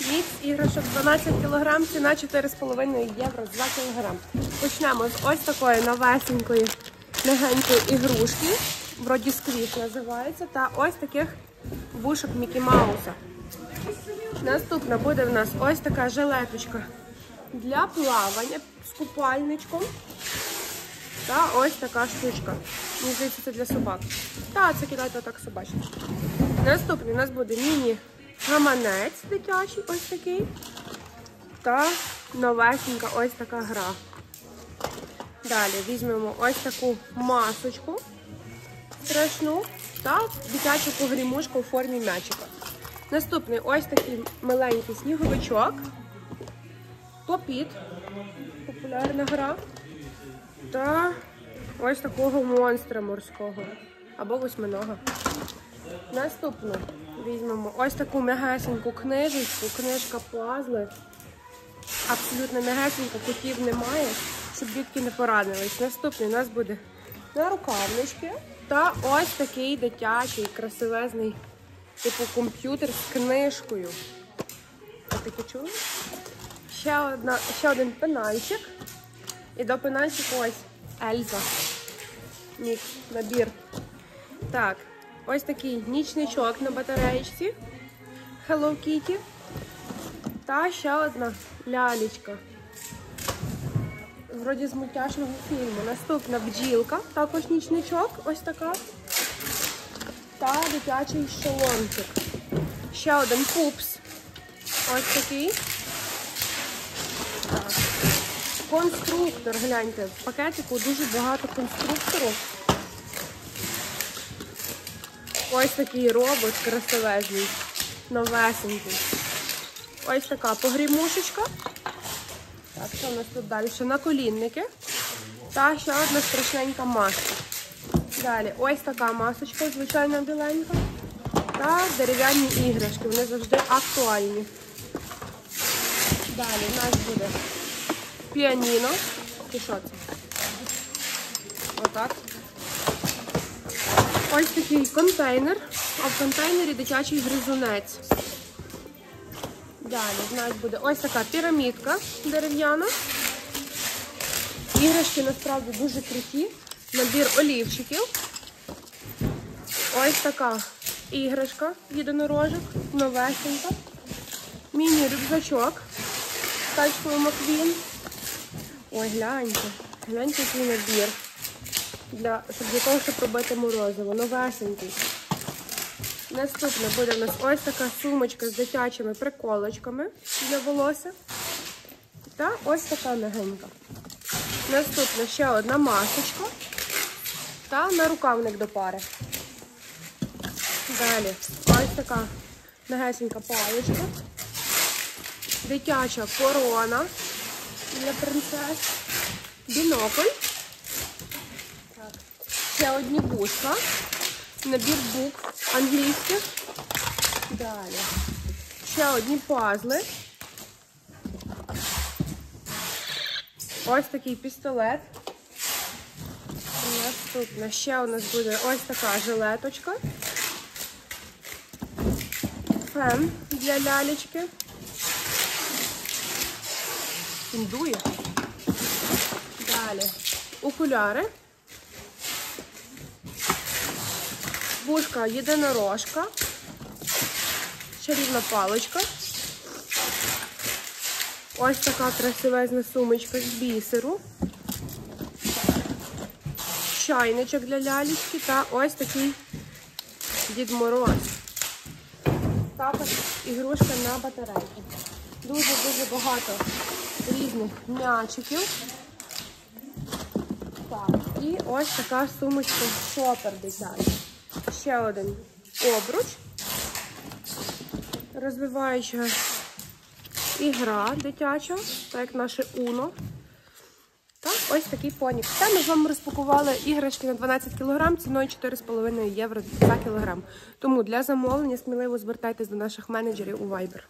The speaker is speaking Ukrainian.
Мікс іграшок 12 кг, ціна 4,5 євро за кілограм. Почнемо з ось такої новесенької легенької ігрушки. Вроді сквіш називається. Та ось таких вушок Мікі Мауса. Наступна буде в нас ось така жилеточка для плавання з купальничком. Та ось така штучка. Мені здається, це для собак. Та, це кидайте отак собачки. Наступний у нас буде міні-гаманець дитячий, ось такий. Та новесенька ось така гра. Далі візьмемо ось таку масочку страшну та дитячу погрімушку у формі м'ячика. Наступний ось такий миленький сніговичок. Попіт. Популярна гра. Та ось такого монстра морського. Або восьминога. Наступну візьмемо ось таку м'ягесеньку книжечку, книжка пазли. Абсолютно м'ягесенька, котів немає, щоб дітки не поранились. Наступний у нас буде нарукавнички. Та ось такий дитячий, красивезний, типу комп'ютер з книжкою. Ось таке чули? Ще, одна, ще один пенальчик. І до пенальчику ось Ельза. Мікс, набір. Так, ось такий нічничок на батареєчці. Hello Kitty. Та ще одна лялечка. Вроді з мультяшного фільму. Наступна бджілка, також нічничок, ось така. Та дитячий шоломчик. Ще один пупс. Ось такий. Так. Конструктор, гляньте, в пакетику дуже багато конструктору. Ось такий робот красивезний, новесенький. Ось така погрімушечка. Так, що у нас тут далі? Ще наколінники. Та ще одна страшненька маска. Далі ось така масочка, звичайно біленька. Та дерев'яні іграшки. Вони завжди актуальні. Далі у нас буде піаніно. Чи що це? Отак. Ось такий контейнер, а в контейнері дитячий гризунець. Далі в нас буде ось така пірамідка дерев'яна. Іграшки насправді дуже круті. Набір олівчиків. Ось така іграшка єдинорожок, новесенька. Міні-рюкзачок з тачкою Маквін. Ой, гляньте, гляньте який набір. Для, щоб для того, щоб робити морозиво. Новесенький. Наступне буде у нас ось така сумочка з дитячими приколочками для волосся. Та ось така легенька. Наступне ще одна масочка та нарукавник до пари. Далі ось така легесенька паличка. Дитяча корона для принцес. Бінокль. Ще одні вушка. Набір букв англійських. Далі. Ще одні пазли. Ось такий пістолет. Наступне. Ще у нас буде ось така жилеточка. Фен для лялечки. Індує. Далі. Окуляри. Бушка єдинорожка. Чарівна паличка. Ось така красивезна сумочка з бісеру. Чайничок для лялечки та ось такий Дід Мороз. Також ігрушка на батарейки. Дуже-дуже багато різних м'ячиків. Так, і ось така сумочка шопер дитяча. Ще один обруч. Розвиваюча ігра дитяча, так як наше Уно. Та ось такий понік. Це ми з вами розпакували іграшки на 12 кг ціною 4,5 євро за кілограм. Тому для замовлення сміливо звертайтесь до наших менеджерів у Viber.